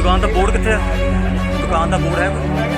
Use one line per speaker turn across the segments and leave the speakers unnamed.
ਦੁਕਾਨ ਦਾ ਬੋਰਡ ਕਿੱਥੇ ਹੈ ਦੁਕਾਨ ਦਾ ਬੋਰਡ ਹੈ ਕੋਈ?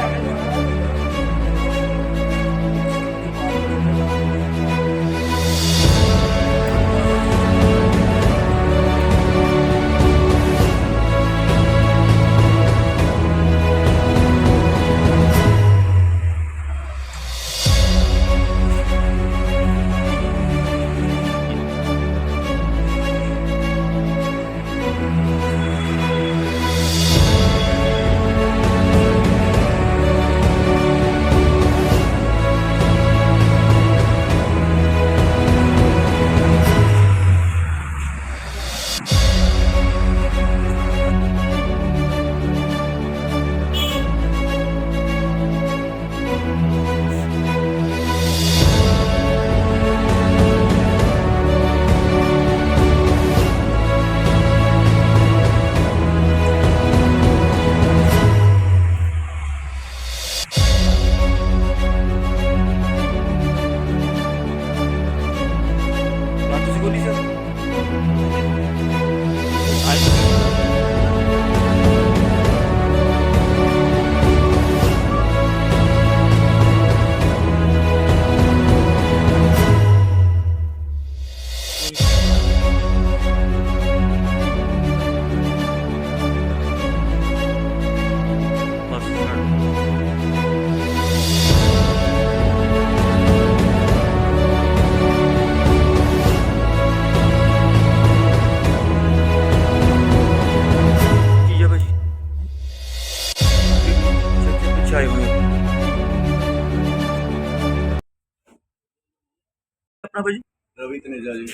ਤਨੇਜਾ ਜੀ।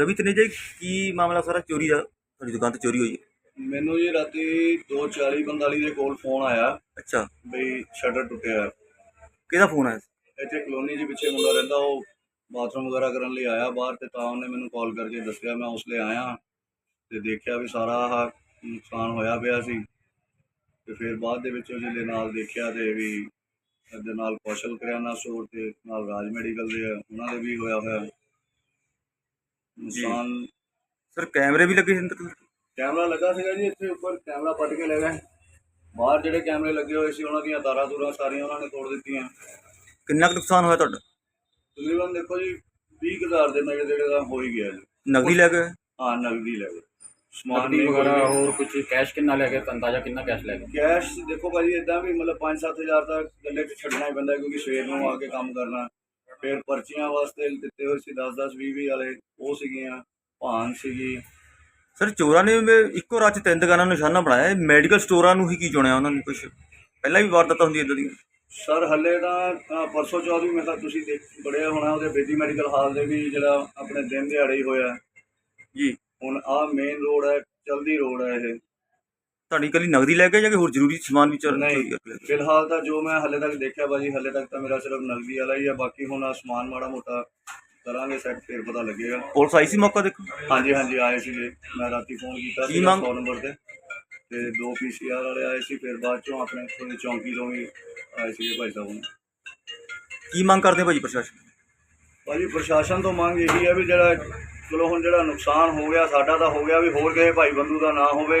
ਰਵੀ ਤਨੇਜਾ ਜੀ, ਕੀ ਮਾਮਲਾ ਸਾਰਾ? ਚੋਰੀ ਦਾ ਤੁਹਾਡੀ ਦੁਕਾਨ ਤੇ ਚੋਰੀ ਹੋਈ ਹੈ?
ਮੈਨੂੰ ਜੀ ਰਾਤੀ 2:40 45 ਦੇ ਕੋਲ ਫੋਨ ਆਇਆ।
ਅੱਛਾ।
ਬਈ ਸ਼ਟਰ ਟੁੱਟਿਆ। ਹੈ।
ਕਿਹਦਾ ਫੋਨ ਆਇਆ? ਸੀ?
ਇੱਥੇ ਕਲੋਨੀ ਦੇ ਪਿੱਛੇ ਮੁੰਡਾ ਰਹਿੰਦਾ ਉਹ ਬਾਥਰੂਮ ਵਗੈਰਾ ਕਰਨ ਲਈ ਆਇਆ ਬਾਹਰ ਤੇ ਤਾਂ ਉਹਨੇ ਮੈਨੂੰ ਕਾਲ ਕਰਕੇ ਦੱਸਿਆ ਮੈਂ ਉਸ ਲਈ ਆਇਆ ਤੇ ਦੇਖਿਆ ਵੀ ਸਾਰਾ ਆਹ ਨੁਕਸਾਨ ਹੋਇਆ ਪਿਆ ਸੀ। ਤੇ ਫਿਰ ਬਾਅਦ ਦੇ ਵਿੱਚ ਉਹਦੇ ਨਾਲ ਦੇਖਿਆ ਤੇ ਵੀ ਇਹਦੇ ਨਾਲ ਕੌਸ਼ਲ ਕਰਿਆਨਾ ਸਟੋਰ ਤੇ ਨਾਲ ਰਾਜ ਮੈਡੀਕਲ ਦੇ ਆ, ਉਹਨਾਂ ਦੇ ਵੀ ਹੋਇਆ ਹੋਇਆ। ਨੁਕਸਾਨ
ਸਰ ਕੈਮਰੇ ਵੀ ਲੱਗੇ ਸੀ ਅੰਦਰ?
ਕੈਮਰਾ ਲੱਗਾ ਸੀਗਾ ਜੀ ਇੱਥੇ ਉੱਪਰ ਕੈਮਰਾ ਪੱਟ ਕੇ ਲੈ ਗਏ। ਬਾਹਰ ਜਿਹੜੇ ਕੈਮਰੇ ਲੱਗੇ ਹੋਏ ਸੀ ਉਹਨਾਂ ਦੀਆਂ ਤਾਰਾਂ ਤੂਰਾਂ ਸਾਰੀਆਂ ਉਹਨਾਂ ਨੇ ਤੋੜ ਦਿੱਤੀਆਂ।
ਕਿੰਨਾ ਕੁ ਨੁਕਸਾਨ ਹੋਇਆ ਤੁਹਾਡਾ?
ਤਕਰੀਬਨ ਦੇਖੋ ਜੀ 20000 ਦੇ ਨੇੜੇ ਜਿਹੜੇ ਦਾ ਹੋ ਹੀ ਗਿਆ ਜੀ।
ਨਗਦੀ ਲੈ ਗਏ?
ਹਾਂ ਨਗਦੀ ਲੈ ਗਏ। ਸਮਾਨ ਨਹੀਂ
ਵਗੈਰਾ ਹੋਰ ਕੁਝ ਕੈਸ਼ ਕਿੰਨਾ ਲੈ ਗਏ ਅੰਦਾਜ਼ਾ ਕਿੰਨਾ ਕੈਸ਼ ਲੈ ਗਏ?
ਕੈਸ਼ ਦੇਖੋ ਭਾਜੀ ਇਦਾਂ ਵੀ ਮਤਲਬ 5-7000 ਤਾਂ ਗੱਲੇ 'ਚ ਛੱਡਣਾ ਹੀ ਪੈਂਦਾ ਕਿਉਂਕਿ ਸਵੇਰ ਨੂੰ ਆ ਕੇ ਕੰਮ ਕਰਨਾ। ਫਿਰ ਪਰਚੀਆਂ ਵਾਸਤੇ ਦਿੱਤੇ ਹੋਏ ਸੀ 10-10 20-20 ਵਾਲੇ ਉਹ ਸੀਗੀਆਂ ਭਾਨ ਸੀਗੀ।
ਸਰ ਚੋਰਾਂ ਨੇ ਵੀ ਇੱਕੋ ਰਾਤ 'ਚ ਤਿੰਨ ਦੁਕਾਨਾਂ ਨੂੰ ਨਿਸ਼ਾਨਾ ਬਣਾਇਆ। ਇਹ ਮੈਡੀਕਲ ਸਟੋਰਾਂ ਨੂੰ ਹੀ ਕੀ ਚੁਣਿਆ ਉਹਨਾਂ ਨੇ ਕੁਝ ਪਹਿਲਾਂ ਵੀ ਵਾਰਦਾਤਾਂ ਹੁੰਦੀਆਂ ਇਦਾਂ ਦੀਆਂ।
ਸਰ ਹੱਲੇ ਤਾਂ ਅ, ਪਰਸੋਂ ਚੌਥ ਵੀ ਮੈਂ ਤਾਂ ਤੁਸੀਂ ਦੇਖ ਬੜਿਆ ਹੋਣਾ ਉਹਦੇ ਬੇਦੀ ਮੈਡੀਕਲ ਹਾਲ ਦੇ ਵੀ ਜਿਹੜਾ ਆਪਣੇ ਦਿਨ ਦਿਹਾੜੇ ਹੀ ਹੋਇਆ।
ਜੀ।
ਹੁਣ ਆਹ ਮੇਨ ਰੋਡ ਹੈ ਚਲਦੀ ਰੋਡ ਹੈ ਇਹ।
ਤੁਹਾਡੀ ਕੱਲੀ ਨਗਦੀ ਲੈ ਗਏ ਜਾਂ ਕਿ ਹੋਰ ਜ਼ਰੂਰੀ ਸਮਾਨ ਵੀ ਚੋਰ
ਨਹੀਂ
ਚੋਰੀ ਕਰਕੇ ਲੈ ਗਏ?
ਫਿਲਹਾਲ ਤਾਂ ਜੋ ਮੈਂ ਹੱਲੇ ਤੱਕ ਦੇਖਿਆ ਬਾਜੀ ਹੱਲੇ ਤੱਕ ਤਾਂ ਮੇਰਾ ਸਿਰਫ ਨਗਦੀ ਵਾਲਾ ਹੀ ਹੈ ਬਾਕੀ ਹੁਣ ਆਸਮਾਨ ਮਾੜਾ ਮੋਟਾ ਕਰਾਂਗੇ ਸੈੱਟ ਫਿਰ ਪਤਾ ਲੱਗੇਗਾ।
ਪੁਲਿਸ ਆਈ ਸੀ ਮੌਕਾ ਦੇਖੋ
ਹਾਂਜੀ ਹਾਂਜੀ ਆਏ ਸੀਗੇ। ਮੈਂ ਰਾਤੀ ਫੋਨ ਕੀਤਾ
ਕੀ
ਸੀ
ਮੰਗ-
100 ਨੰਬਰ ਤੇ। ਤੇ ਦੋ ਪੀਸੀਆਰ ਵਾਲੇ ਆਏ ਸੀ ਫਿਰ ਬਾਅਦ ਚੋਂ ਆਪਣੇ ਇੱਥੋਂ ਦੀ ਚੌਂਕੀ ਤੋਂ ਵੀ ਆਏ ਸੀਗੇ ਭਾਈ ਸਾਹਿਬ।
ਕੀ ਮੰਗ ਕਰਦੇ ਆ ਭਾਜੀ ਪ੍ਰਸ਼ਾਸਨ?
ਭਾਜੀ ਪ੍ਰਸ਼ਾਸਨ ਤੋਂ ਮੰਗ ਇਹੀ ਹੈ ਵੀ ਜਿਹੜਾ ਚਲੋ ਹੁਣ ਜਿਹੜਾ ਨੁਕਸਾਨ ਹੋ ਗਿਆ ਸਾਡਾ ਤਾਂ ਹੋ ਗਿਆ ਵੀ ਹੋਰ ਕਿਸੇ ਭਾਈ ਬੰਦੂ ਦਾ ਨਾ ਹੋਵੇ।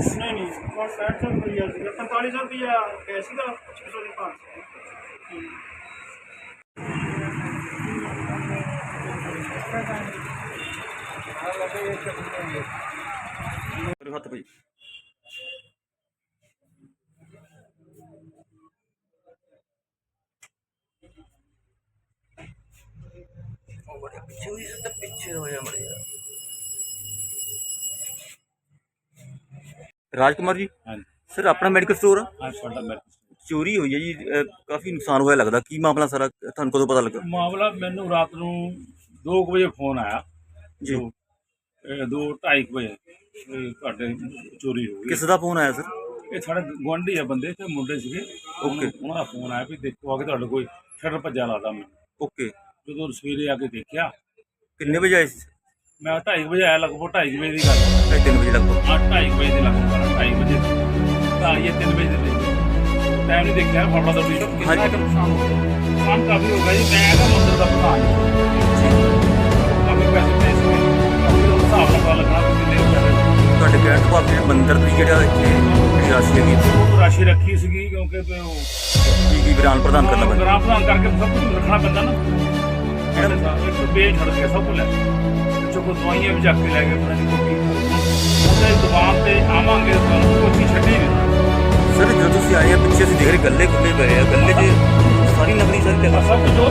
ਨਹੀਂ ਨਹੀਂ ਕੋਲ 60 ਰੁਪਈਆ ਸੀਗਾ 4500 ਰੁਪਈਆ ਕੈਸ਼ ਦਾ 600 ਦੀ ਭਾਂਸ
ਮੇਰੇ ਹੱਥ ਭਾਜੀ ਉਹ ਬੜੇ ਪਿੱਛੇ ਹੋਈ ਸੀ ਤਾਂ ਪਿੱਛੇ ਹੋਇਆ ਮੜਿਆ ਰਾਜਕੁਮਾਰ ਜੀ?
ਹਾਂਜੀ।
ਸਰ ਆਪਣਾ ਮੈਡੀਕਲ ਸਟੋਰ ਆ?
ਅੱਜ ਸਾਡਾ ਮੈਰਿਜ
ਚੋਰੀ ਹੋਈ ਹੈ ਜੀ ਅਹ ਕਾਫੀ ਨੁਕਸਾਨ ਹੋਇਆ ਲੱਗਦਾ। ਕੀ ਮਾਮਲਾ ਸਾਰਾ ਤੁਹਾਨੂੰ ਕਦੋਂ ਪਤਾ ਲੱਗਾ?
ਮਾਮਲਾ ਮੈਨੂੰ ਰਾਤ ਨੂੰ 2 ਵਜੇ ਫੋਨ ਆਇਆ।
ਜੀ।
ਇਹ ਦੋ 2:30 ਵਜੇ ਇਹ ਤੁਹਾਡੇ ਚੋਰੀ ਹੋ ਗਈ।
ਕਿਸ ਦਾ ਫੋਨ ਆਇਆ ਸਰ
ਇਹ ਸਾਡੇ ਗੁਆਂਢੀ ਆ ਬੰਦੇ ਤੇ ਮੁੰਡੇ ਸੀਗੇ।
Okay.
ਉਹਨਾਂ ਦਾ ਫੋਨ ਆਇਆ ਵੀ ਦੇਖੋ ਆ ਕੇ ਤੁਹਾਡੇ ਕੋਈ ਸ਼ਟਰ ਭੱਜਾ ਲਾਦਾ ਮੈਂ।
ਓਕੇ
ਜਦੋਂ ਸਵੇਰੇ ਆ ਕੇ ਦੇਖਿਆ।
ਕਿੰਨੇ ਵਜੇ ਆਏ ਸੀ
ਮੈਂ 2:30 ਵਜੇ ਆਇਆ ਲਗਭਗ 2:30 ਵਜੇ ਦੀ ਗੱਲ। ਹੈ।
ਢਾਈ ਤਿੰਨ ਵਜੇ ਲਗਭਗ।
ਹਾਂ 2:30 ਵਜੇ ਦੀ ਲਗਭਗ। 2:30 ਵਜੇ। ਤਾਂ ਇਹ 3 ਵਜੇ ਦੇ ਟਾਈਮ ਨਹੀਂ ਦੇਖਿਆ ਫਾਫੜਾ ਦਾ ਵੀਡੀਓ। ਕਿੰਨਾ। ਕੁ ਨੁਕਸਾਨ ਹੋ ਗਿਆ। ਨੁਕਸਾਨ ਕਾਫੀ ਹੋ ਗਿਆ ਜੀ। ਮੈਂ ਤਾਂ ਮੰਦਰ ਦਾ ਪ੍ਰਧਾਨ ਹਾਂ। ਕਾਫੀ ਪੈਸੇ ਪਏ ਸੀ ਕਾਫੀ ਉਸ ਹਿਸਾਬ ਨਾਲ ਪਤਾ ਲੱਗਣਾ ਵੀ ਕਿੰਨੇ ਪੈਸੇ
ਤੁਹਾਡੇ ਕਹਿਣ ਤੋਂ ਬਾਅਦ ਜਿਹੜੇ ਮੰਦਿਰ ਦੀ ਜਿਹੜਾ ਇੱਥੇ ਰਾਸ਼ੀ ਹੈਗੀ
ਉਹ ਰਾਸ਼ੀ ਰੱਖੀ ਸੀਗੀ ਕਿਉਂਕਿ ਤੇ ਉਹ
ਕੀ ਕੀ ਵਿਰਾਨ ਪ੍ਰਦਾਨ ਕਰਨਾ ਪੈਂਦਾ?
ਗ੍ਰਾਮ ਪ੍ਰਧਾਨ ਕਰਕੇ ਸਭ ਕੁਝ ਰੱਖਣਾ ਪੈਂਦਾ ਨਾ। ਜਿਹੜਾ ਇੱਕ ਬੇਲ ਛੱਡ ਕੇ ਸਭ ਕੁਝ ਲੈ ਚੋ ਕੋ ਦਵਾਈਆਂ ਵੀ ਚੱਕ ਕੇ ਲੈ ਗਏ ਪਤਾ ਨਹੀਂ ਕੋਈ ਉਹਦੇ ਦੁਕਾਨ ਤੇ ਆਵਾਂਗੇ ਤਾਂ ਕੋਈ ਚੀਜ਼ ਛੱਡੀ ਨਹੀਂ
ਸਰ ਜਦੋਂ ਤੁਸੀਂ ਆਏ ਆ ਪਿੱਛੇ ਅਸੀਂ ਦੇਖ ਰਹੇ ਗੱਲੇ ਖੁੱਲੇ ਪਏ ਆ ਗੱਲੇ 'ਚ ਸਾਰੀ ਨਕਲੀ ਸਾਰੀ
ਆ
ਜਗ੍ਹਾ
ਸਭ ਕੁਝ ਜੋ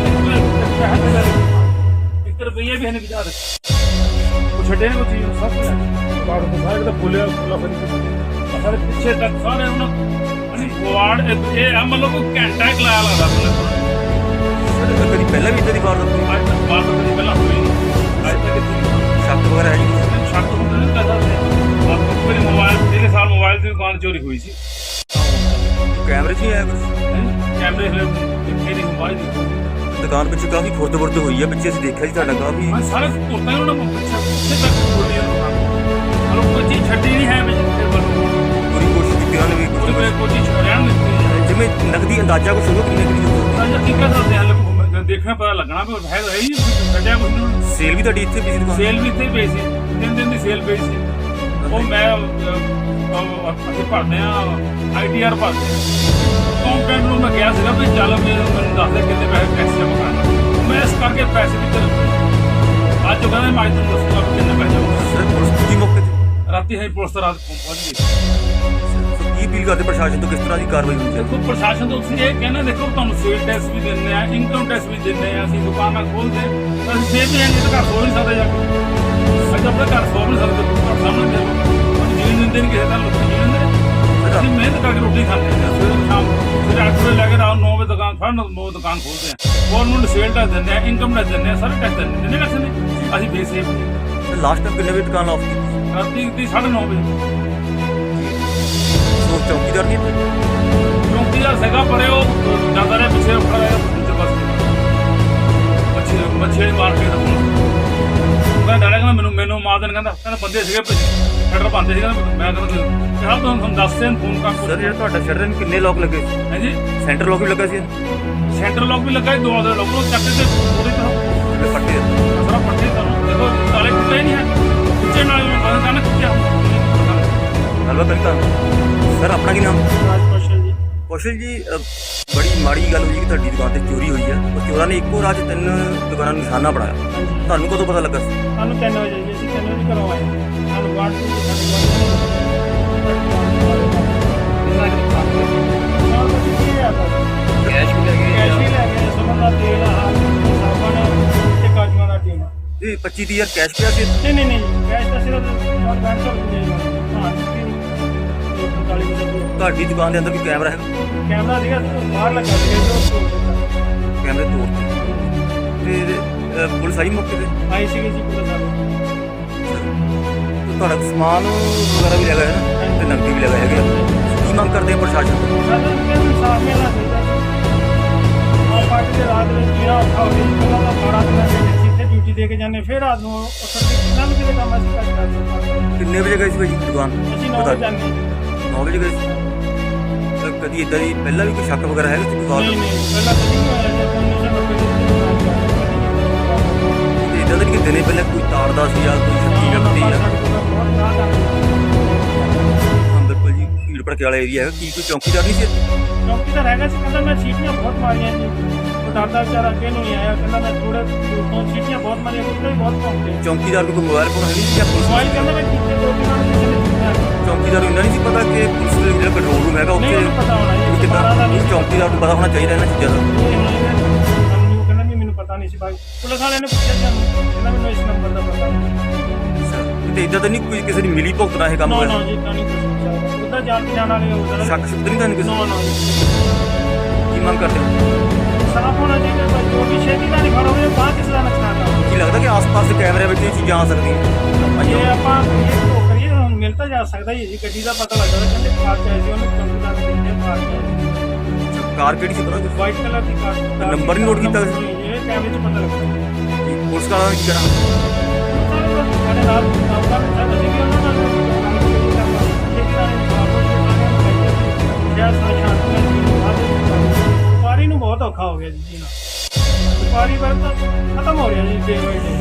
ਪੈਸੇ ਦੇ ਇੱਕ ਰੁਪਈਆ ਵੀ ਹਨੇ ਵਿਚਾਰ ਉਹ ਛੱਡੇ ਨੇ ਕੋਈ ਚੀਜ਼ ਸਭ ਕੁਝ ਲੈ ਬਾੜ ਤੋਂ ਸਾਰੇ ਤਾਂ ਫੁੱਲਿਆ ਫੁੱਲਾ ਫਿਰ ਸਾਰੇ ਪਿੱਛੇ ਤੱਕ ਸਾਰੇ ਉਹਨਾਂ ਅਣੀ ਵਾਰਡ ਇਹ ਆ ਮਤਲਬ ਕੋਈ ਘੰਟਾ ਇੱਕ ਲਾਇਆ ਲੱਗਦਾ ਮੈਨੂੰ
ਸਰ ਕਦੀ ਪਹਿਲਾਂ ਵੀ ਇਦਾਂ ਦੀ ਵਾਰਦਾਤ ਹੋਈ
ਅੱਜ ਤੱਕ ਬਾਤ ਕਦੀ ਪਹਿਲਾਂ ਹੋਈ ਨਹੀਂ ਅੱਜ ਤੱਕ ਇੱਥੇ
ਸ਼ੱਕ ਵਗੈਰਾ ਹੈ ਜੀ ਕਿਸੇ?
ਸ਼ੱਕ ਹੁੰਦਾ ਨਹੀਂ ਕਰਦਾ ਮੋਬਾਈਲ ਦੀ ਦੁਕਾਨ ਚੋਰੀ ਹੋਈ ਸੀ।
ਕੈਮਰੇ 'ਚ ਹੀ? ਆਇਆ
ਹੈਂ? ਕੈਮਰੇ ਹਲੇ ਦੇਖੇ ਨਹੀਂ ਮੋਬਾਈਲ ਦੀ
ਦੁਕਾਨ ਪਿੱਛੇ ਕਾਫੀ ਖੁਰਦ ਬੁਰਦ ਹੋਈ ਆ ਪਿੱਛੇ ਅਸੀਂ ਦੇਖਿਆ ਜੀ ਤੁਹਾਡਾ ਕਾਫੀ।
ਮੈਂ ਸਾਰੇ ਤੁਰਤਾ ਹੀ ਉਹਨਾਂ ਨੂੰ ਪੁੱਛਿਆ ਕਿੱਥੇ ਤੱਕ ਬੋਲੀ ਉਹਨਾਂ ਕੋਈ ਚੀਜ਼ ਛੱਡੀ ਨਹੀਂ ਹੈ ਵਿੱਚ ਤੇ ਬਸ
ਪੂਰੀ ਕੋਸ਼ਿਸ਼ ਕੀਤੀ ਉਹਨਾਂ ਨੇ ਵੀ
ਕੋਈ
ਨਾ
ਕੋਈ ਚੀਜ਼ ਨਹੀਂ ਦਿੱਤੀ।
ਕੁਛ। ਜਿਵੇਂ ਨਕਦੀ ਅੰਦਾਜ਼ਾ ਕੁਛ ਹੋਊਗਾ ਕਿੰਨੇ ਕਿੰਨੀ ਹੋਊਗੀ?
ਅੱਜ ਕੀ ਕਰ ਸਕਦੇ ਹਲੇ ਦੇਖਣਾ ਪਤਾ ਲੱਗਣਾ ਵੀ ਹੈ ਤਾਂ ਹੈ ਹੀ ਛੱਡਿਆ ਕੁਝ
ਸੇਲ ਵੀ ਤੁਹਾਡੀ ਇੱਥੇ ਪਈ ਸੀ ਦੁਕਾਨ?
ਸੇਲ ਵੀ ਇੱਥੇ ਹੀ ਪਈ ਸੀ। ਤਿੰਨ ਦਿਨ ਦੀ ਸੇਲ ਪਈ ਸੀ। ਉਹ ਮੈਂ ਅਸੀਂ ਭਰਦੇ ਆ ਆਈਟੀਆਰ ਭਰਦੇ ਕੰਪਲੇਂਟ ਨੂੰ ਮੈਂ ਕਿਹਾ ਸੀਗਾ ਵੀ ਚੱਲ ਮੈਨੂੰ ਦੱਸ ਦੇ ਕਿੰਨੇ ਪੈਸੇ ਟੈਕਸ ਜਮ੍ਹਾਂ ਕਰਨਾ ਮੈਂ ਇਸ ਕਰਕੇ ਪੈਸੇ ਵੀ ਤੇ ਅੱਜ ਉਹ ਕਹਿੰਦਾ ਮੈਂ ਤੁਹਾਨੂੰ ਦੱਸੂਗਾ ਕਿੰਨੇ ਪੈਸੇ ਜਮ੍ਹਾਂ
ਸਰ ਪੁਲਿਸ ਦੀ ਮੌਕੇ ਤੇ।
ਰਾਤੀ ਹੈ ਪੁਲਿਸ ਰਾਤ ਪਹੁੰਚ ਗਈ
ਕੀ ਅਪੀਲ ਕਰਦੇ ਪ੍ਰਸ਼ਾਸਨ ਤੋਂ ਕਿਸ ਤਰ੍ਹਾਂ ਦੀ ਕਾਰਵਾਈ ਹੋਣੀ ਚਾਹੀਦੀ?
ਦੇਖੋ ਪ੍ਰਸ਼ਾਸਨ ਤੋਂ ਤੁਸੀਂ ਇਹ ਕਹਿੰਦੇ ਦੇਖੋ ਤੁਹਾਨੂੰ ਸੇਲ ਟੈਕਸ ਵੀ ਦਿੰਦੇ ਆ ਇਨਕਮ ਟੈਕਸ ਵੀ ਦਿੰਦੇ ਆ ਅਸੀਂ ਦੁਕਾਨਾਂ ਖੋਲਦੇ ਅਸੀਂ ਸੇਵ ਵੀ ਨਹੀਂ ਤਾਂ ਘਰ ਖੋਲ ਨਹੀਂ ਸਕਦੇ ਜਾ ਰੋਟੀ ਖਾਂਦੇ ਹਾਂ ਸਵੇਰ ਸ਼ਾਮ ਫਿਰ 8 ਵਜੇ ਲੈ ਕੇ ਰਾਤ 9 ਵਜੇ ਦੁਕਾਨ ਫੜਨ 9 ਦੁਕਾਨ ਖੋਲਦੇ ਆ ਗਵਰਨਮੈਂਟ ਸੇਲ ਟੈਕਸ ਦਿੰਦੇ ਆ ਇਨਕਮ ਟੈਕਸ ਦਿੰਦੇ ਆ ਸਾਰੇ ਟੈਕਸ ਦਿੰਦੇ ਨੇ ਕਿੱਥੇ ਨੇ ਅਸੀਂ ਬੇਸੇਫ
ਸਰ ਲਾਸਟ ਟਾਈਮ ਕਿੰਨੇ ਵਜੇ ਦੁਕਾਨ ਆਫ ਕੀਤੀ?
ਰਾਤੀ ਦੀ 9:30 ਵਜੇ।
ਸੋ ਚੌਕੀਦਾਰ ਨਹੀਂ ਇੱਥੇ?
ਚੌਂਕੀ ਦਾ ਸੀਗਾ ਪਰੇ ਉਹ ਜਾਂਦਾ ਰਿਹਾ ਪਿੱਛੇ ਖੜਾ ਮਾਰ ਦੇਣ ਕਹਿੰਦਾ ਕਹਿੰਦਾ ਬੰਦੇ ਸੀਗੇ ਸ਼ਟਰ ਬੰਦੇ ਸੀ ਕਹਿੰਦਾ ਮੈਂ ਕਹਿੰਦਾ ਕਿਹਾ ਤੁਹਾਨੂੰ ਤੁਹਾਨੂੰ ਦੱਸ ਦੇਣ ਫੋਨ ਕਰ
ਸਰ ਜਿਹੜਾ ਤੁਹਾਡਾ ਸ਼ਟਰ ਨੂੰ ਕਿੰਨੇ ਲੋਕ ਲੱਗੇ?
ਹਾਂਜੀ।
ਸੈਂਟਰ ਲੋਕ ਵੀ ਲੱਗਾ ਸੀ?
ਸੈਂਟਰ ਲੋਕ ਵੀ ਲੱਗਾ ਸੀ, ਦੋ ਦੇ ਲੋਕ ਚੱਕੇ ਤੇ ਪੂਰੀ ਤਰ੍ਹਾਂ
ਫੱਟੇ
ਅਸਰਾ ਪੱਟੇ ਤੁਹਾਨੂੰ ਦੇਖੋ ਤਾਲੇ ਖੁੱਲੇ ਨਹੀਂ ਹੈ। ਪਿੱਛੇ ਨਾਲ ਮੈਂ ਕਹਿੰਦਾ ਕਹਿੰਦਾ ਕਿੱਥੇ
ਗੱਲਬਾਤ ਕਰੀ ਤਾਂ ਸਰ ਆਪਣਾ ਕੀ ਨਾਮ?
ਕੌਸ਼ਲ ਜੀ।
ਕੌਸ਼ਲ ਜੀ ਬੜੀ ਮਾੜੀ ਗੱਲ ਹੋਈ ਕਿ ਤੁਹਾਡੀ ਦੁਕਾਨ ਤੇ ਚੋਰੀ ਹੋਈ ਹੈ ਉਹ ਚੋਰਾਂ ਨੇ ਇੱਕੋ ਰਾਤ ਤਿੰਨ ਦੁਕਾਨਾਂ ਨੂੰ ਨਿਸ਼ਾਨਾ ਬਣਾਇਆ। ਤੁਹਾਨੂੰ ਕਦੋਂ ਪਤਾ ਲੱਗਾ? ਸੀ
ਸਾਨੂੰ 3 ਵਜੇ ਜੀ ਅਸੀਂ 3 ਵਜੇ ਘਰੋਂ ਆਏ ਸਾਨੂੰ ਬਾਅਦ ਵਿੱਚ ਸਾਡੇ ਬਾਅਦ
ਕੈਸ਼ ਵੀ ਲੱਗੇ
ਕੈਸ਼ ਵੀ ਲੈ ਗਏ ਸਭਨ ਦਾ ਤੇਲ ਆ ਸਾਬਣ ਤੇ ਕਾਜੂਆਂ ਦਾ ਤੇਲ
ਇਹ 25 ਤੀਹ ਹਜ਼ਾਰ ਕੈਸ਼ ਪਿਆ ਸੀ
ਨਹੀਂ ਨਹੀਂ ਨਹੀਂ ਕੈਸ਼ ਤਾਂ ਸਿਰਫ ਬਹੁਤ ਬੈਂਕ ਤੋਂ ਮਿਲੇ ਹਾਂ ਜੀ 45 ਵਜੇ
ਤੁਹਾਡੀ ਦੁਕਾਨ ਦੇ ਅੰਦਰ ਕੋਈ ਕੈਮਰਾ ਹੈ?
ਕੈਮਰਾ ਸੀਗਾ ਬਾਹਰ ਲੱਗਾ ਸੀਗਾ ਜੋ ਤੋੜ ਦਿੱਤਾ
ਕੈਮਰੇ ਤੋੜ ਤੇ ਤੇ ਅ, ਪੁਲਿਸ ਆਈ ਮੌਕੇ ਤੇ?
ਆਈ ਸੀਗੀ ਜੀ ਪੁਲਿਸ ਵਾਲੇ।
ਤੇ ਤੁਹਾਡਾ ਸਮਾਨ ਵਗੈਰਾ ਵੀ ਲੱਗਾ ਹੈ ਨਾ ਤੇ ਨਕਦੀ ਵੀ ਲੱਗਾ ਹੈਗਾ ਕੀ ਮੰਗ ਕਰਦੇ ਆ ਪ੍ਰਸ਼ਾਸਨ ਤੋਂ?
ਸਾਡਾ ਕਿਹਨੂੰ ਇਨਸਾਫ ਮਿਲਣਾ ਚਾਹੀਦਾ ਜੀ ਆਹ ਪਾਰਟੀ ਦੇ ਰਾਤ ਵਿੱਚ ਜਿਹੜਾ ਔਖਾ ਹੋ ਗਿਆ ਪਹਿਲਾਂ ਤਾਂ 12 ਦਿਨਾਂ ਦੇ ਵਿੱਚ ਇੱਥੇ ਡਿਊਟੀ ਦੇ ਕੇ ਜਾਂਦੇ ਫਿਰ ਰਾਤ ਨੂੰ ਕਿੰਨਾ ਵੀ ਕਿਤੇ ਕੰਮ ਅਸੀਂ ਕਰ ਸਕਦੇ
ਕਿੰਨੇ ਵਜੇ ਗਏ ਸੀ ਭਾਈ ਦੁਕਾਨ?
ਅਸੀਂ 9 ਵਜੇ ਜਾਂਦੇ ਹਾਂ।
9 ਵਜੇ ਗਏ ਸੀ? ਤਾਂ ਕਦੀ ਇਦਾਂ ਦੀ ਪਹਿਲਾਂ ਵੀ ਕੋਈ ਸ਼ੱਕ ਵਗੈਰਾ ਹੈਗਾ ਸੀ ਦੁਕਾਨ
ਨਹੀਂ ਨਹੀਂ ਪਹਿਲਾਂ ਕਦੀ ਨਹੀਂ ਹੋਇਆ ਜੀ 1990 ਦੇ
ਤੇ ਇਦਾਂ ਦਾ ਨਹੀਂ ਕਿ ਦਿਨੇ ਪਹਿਲਾਂ ਕੋਈ ਤਾੜਦਾ ਸੀ ਜਾਂ ਕੋਈ ਬਿਲਕੁਲ ਜੀ ਭੀੜ ਭੜਕੇ ਵਾਲਾ ਏਰੀਆ ਹੈਗਾ ਕੀ ਕੋਈ ਚੌਕੀਦਾਰ ਨਹੀਂ ਸੀ ਇੱਥੇ?
ਚੌਕੀ ਤਾਂ ਰਹਿ ਗਿਆ ਸੀ ਕਹਿੰਦਾ ਮੈਂ ਸੀਟੀਆਂ ਬਹੁਤ ਮਾਰੀਆਂ ਜੀ। ਉਹ ਡਰਦਾ ਵਿਚਾਰਾ ਅੱਗੇ ਨੂੰ ਨਹੀਂ ਆਇਆ ਕਹਿੰਦਾ ਮੈਂ ਥੋੜੇ ਦੂਰ ਤੋਂ ਸੀਟੀਆਂ ਬਹੁਤ ਮਾਰੀਆਂ ਕੁੱਤੇ ਵੀ ਬਹੁਤ ਭੌਂਕਦੇ
ਚੌਕੀਦਾਰ ਨੂੰ ਕੋਈ ਮੋਬਾਈਲ ਫੋਨ ਹੈ ਨਹੀਂ ਸੀ ਜਾਂ ਪੁਲਿਸ
ਮੋਬਾਈਲ ਕਹਿੰਦਾ ਮੈਂ ਕਿੱਥੇ ਦੋ ਦਿਨਾਂ ਨੂੰ ਕਿਸੇ ਨੇ ਚੁੱਕਿਆ
ਚੌਕੀਦਾਰ ਨੂੰ ਇੰਨਾ ਨਹੀਂ ਸੀ ਪਤਾ ਕਿ ਪੁਲਿਸ ਦਾ ਜਿਹੜਾ ਕੰਟਰੋਲ ਰੂਮ ਹੈਗਾ
ਨਹੀਂ
ਉੱਥੇ
ਉਹਨੂੰ ਪਤਾ ਹੋਣਾ ਜੀ
ਕਿੱਦਾਂ
ਦਾ ਨਹੀਂ
ਚੌਕੀਦਾਰ ਨੂੰ ਪਤਾ ਹੋਣਾ ਚਾਹੀਦਾ ਇਹਨਾਂ ਚੀਜ਼ਾਂ ਦਾ।
ਮੈਨੂੰ ਕਹਿੰਦਾ ਵੀ ਮੈਨੂੰ ਪਤਾ ਨਹੀਂ ਸੀ ਭਾਈ। ਪੁਲਿਸ ਵਾਲਿਆਂ ਨੇ ਪੁੱਛਿਆ ਜਾਨੂੰ ਕਹਿੰਦਾ ਮੈਨੂੰ ਇਸ ਨੰਬਰ ਦਾ ਪਤਾ ਨਹੀਂ
ਅੱਛਾ। ਤੇ ਇਦਾਂ ਤਾਂ ਨਹੀਂ ਕੋਈ ਕਿਸੇ ਦੀ ਮਿਲੀ ਭੁਗਤਣਾ ਇਹ ਕੰਮ
ਨੋ
ਹੋਇਆ।
ਨੋ ਜੀ ਤਾਂ ਨਹੀਂ ਪੁੱਛਿਆ ਉਹਦਾ ਜਾਣ ਪਛਾਣ ਵਾਲੇ ਹੋਊਗਾ
ਸ਼ੱਕ ਸ਼ੁਕ ਤਾਂ ਨਹੀਂ ਤੁਹਾਨੂੰ ਕਿਸੇ
ਨੋ ਨੋ ਜੀ।
ਕੀ ਮੰਗ ਕਰਦੇ ਹੋ?
ਸਾਫ਼ ਹੋਣਾ ਚਾਹੀਦਾ ਭਾਈ ਜੋ ਵੀ ਛੇਤੀ ਦਾ ਨਹੀਂ ਫੜੋਗੇ ਬਾਅਦ ਕਿਸ ਦਾ ਨੁਕਸਾਨ ਨਾ ਹੋਵੇ
ਕੀ ਲੱਗਦਾ ਕਿ ਆਸ-ਪਾਸ ਦੇ ਕੈਮਰੇ ਵਿੱਚ ਇਹ ਚੀਜ਼ਾਂ ਆ ਸਕਦੀਆਂ?
ਜੇ ਆਪਾਂ ਇਹ ਧੋ ਕਰੀਏ ਹੁਣ ਮਿਲ ਤਾਂ ਜਾ ਸਕਦਾ ਹੀ ਹੈ ਜੀ ਗੱਡੀ ਦਾ ਪਤਾ ਲੱਗਦਾ ਕਹਿੰਦੇ ਕਾਰ ਚ ਆਈ ਸੀ ਉਹਨੇ ਕੰਪਿਊਟਰ ਤੇ ਦੇਖਿਆ ਕਾਰ ਚ ਆਈ
ਅੱਛਾ, ਕਾਰ ਕਿਹੜੀ ਸੀ ਪਤਾ?
ਵਾਈਟ ਕਲਰ ਦੀ ਕਾਰ।
ਨੰਬਰ ਨਹੀਂ ਨੋਟ ਕੀਤਾ
ਨਹੀਂ, ਇਹ ਕੈਮਰੇ 'ਚ ਪਤਾ ਲੱਗਦਾ
ਪੁਲਿਸ ਵਾਲਾ ਕੀ ਕਰਾਂ
ਵਪਾਰੀ ਨੂੰ ਬਹੁਤ ਔਖਾ ਹੋ ਗਿਆ ਜੀ ਜੀਣਾ ਵਪਾਰੀ ਵਰਗ ਤਾਂ ਖਤਮ ਹੋ ਰਿਹਾ ਜੀ ਡੇ ਬਾਈ ਡੇ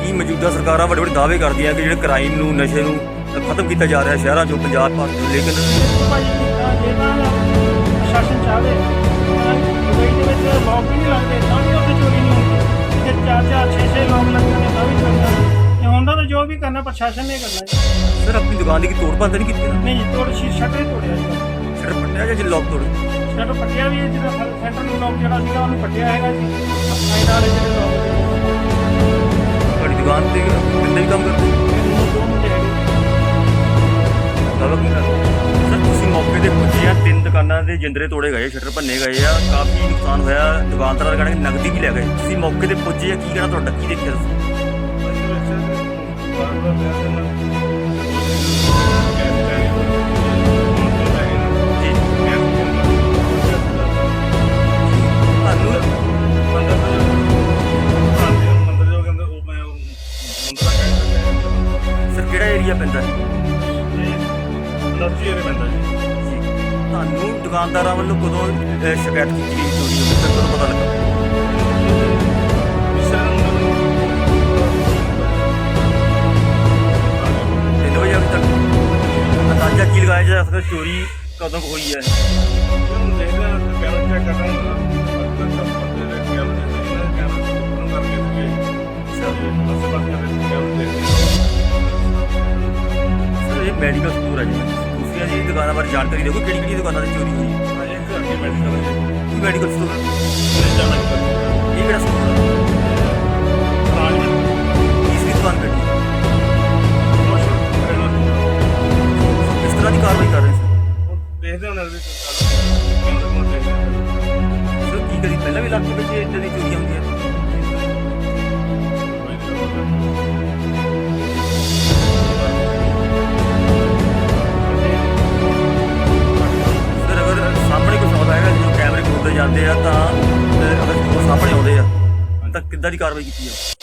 ਕੀ ਮੌਜੂਦਾ ਸਰਕਾਰਾਂ ਵੱਡੇ ਵੱਡੇ ਦਾਅਵੇ ਕਰਦੀਆਂ ਕਿ ਜਿਹੜੇ ਕ੍ਰਾਈਮ ਨੂੰ ਨਸ਼ੇ ਨੂੰ ਖਤਮ ਕੀਤਾ ਜਾ ਰਿਹਾ ਸ਼ਹਿਰਾਂ ਚੋਂ ਪੰਜਾਬ ਭਰ ਤੋਂ ਲੇਕਿਨ
ਜੇ ਤਾਂ ਪ੍ਰਸ਼ਾਸਨ ਚਾਹਵੇ ਦੁਬਈ ਦੇ ਵਿੱਚ ਲੋਕ ਨਹੀਂ ਲੱਗਦੇ ਤਾਂ ਚਾਰ ਚਾਰ ਛੇ ਛੇ ਲੋਕ ਲੱਗਦੇ ਨੇ ਤਾਂ ਵੀ ਚੋਰੀ ਨਹੀਂ ਹੁੰਦੀ। ਤਾਂ ਜੋ ਵੀ ਕਰਨਾ ਪ੍ਰਸ਼ਾਸਨ ਨੇ ਕਰਨਾ ਜੀ।
ਸਰ ਆਪਣੀ ਦੁਕਾਨ ਦੀ ਕੀ ਤੋੜ ਤਾਂ ਨਹੀਂ ਕੀਤੀ ਨਾ?
ਨਹੀਂ ਜੀ ਤੋੜ ਸ਼ੀ ਸ਼ਟਰ ਹੀ ਤੋੜਿਆ ਜੀ।
ਸ਼ਟਰ ਪੱਟਿਆ ਜਾਂ ਜੇ ਲੋਕ ਤੋੜੇ?
ਸ਼ਟਰ ਪੱਟਿਆ ਵੀ ਹੈ ਜਿਹਦਾ ਸੈਂਟਰ ਨੂੰ ਲੋਕ ਜਿਹੜਾ ਸੀਗਾ ਉਹਨੂੰ ਪੱਟਿਆ ਹੈਗਾ ਜੀ। ਸਾਈਡ ਵਾਲੇ ਜਿਹੜੇ ਲੋਕ
ਤੁਹਾਡੀ ਦੁਕਾਨ ਤੇ ਕਿੰਨੇ ਵੀ ਕੰਮ ਕਰਦੇ?
ਨੇ ਦੋ ਮੁੰਡੇ ਹੈਗੇ।
ਚਲੋ ਕੀ ਕਰ ਸਰ ਤੁਸੀਂ ਮੌਕੇ ਤੇ ਪੁੱਜੇ ਆ। ਤਿੰਨ ਦੁਕਾਨਾਂ ਦੇ ਜਿੰਦਰੇ ਤੋੜੇ ਗਏ, ਸ਼ਟਰ ਭੰਨੇ ਗਏ ਆ। ਕਾਫੀ ਨੁਕਸਾਨ ਹੋਇਆ। ਦੁਕਾਨਦਾਰਾਂ ਦਾ ਕਹਿੰਦੇ ਨਗਦੀ ਵੀ ਲੈ ਗਏ। ਤੁਸੀਂ ਮੌਕੇ ਤੇ ਪੁੱਜੇ ਆ, ਕੀ ਕਹਿਣਾ ਤੁਹਾਡਾ? ਕੀ ਦੇਖਿਆ ਤੁਸੀਂ? ਕਦੋਂ ਅਹ, ਸ਼ਿਕਾਇਤ ਕੀਤੀ ਗਈ ਚੋਰੀ ਹੋਈ ਤੇ ਕਦੋਂ ਪਤਾ ਲੱਗਾ ਤਿੰਨ ਵਜੇ ਅਜੇ ਤੱਕ ਅੰਦਾਜ਼ਾ ਕੀ ਲਗਾਇਆ ਜਾ ਸਕਦਾ ਚੋਰੀ ਕਦੋਂ ਕੁ ਹੋਈ ਹੈ ਸਰ ਇਹ ਮੈਡੀਕਲ ਸਟੋਰ ਹੈ ਜੀ ਤੁਸੀਂ ਜੀ ਦੁਕਾਨਾਂ ਬਾਰੇ ਜਾਣਕਾਰੀ ਦਿਓ ਕਿਹੜੀ ਕਿਹੜੀ ਦੁਕਾਨਾਂ ਤੇ ਚੋਰੀ ਹੋਈ ਹੈ ਕੀ ਮੈਡੀਕਲ ਸਟੋਰ ਇਹ ਕਿਹੜਾ ਸਟੋਰ ਹੈ ਤੀਸਰੀ ਦੁਕਾਨ ਕਿਹੜੀ ਹੈ? ਕਿਸ ਤਰ੍ਹਾਂ ਦੀ ਕਾਰਵਾਈ ਕਰ ਰਹੇ ਸੀ
ਦੇਖਦੇ
ਅਹ, ਅਗਰ ਉਹ ਸਾਹਮਣੇ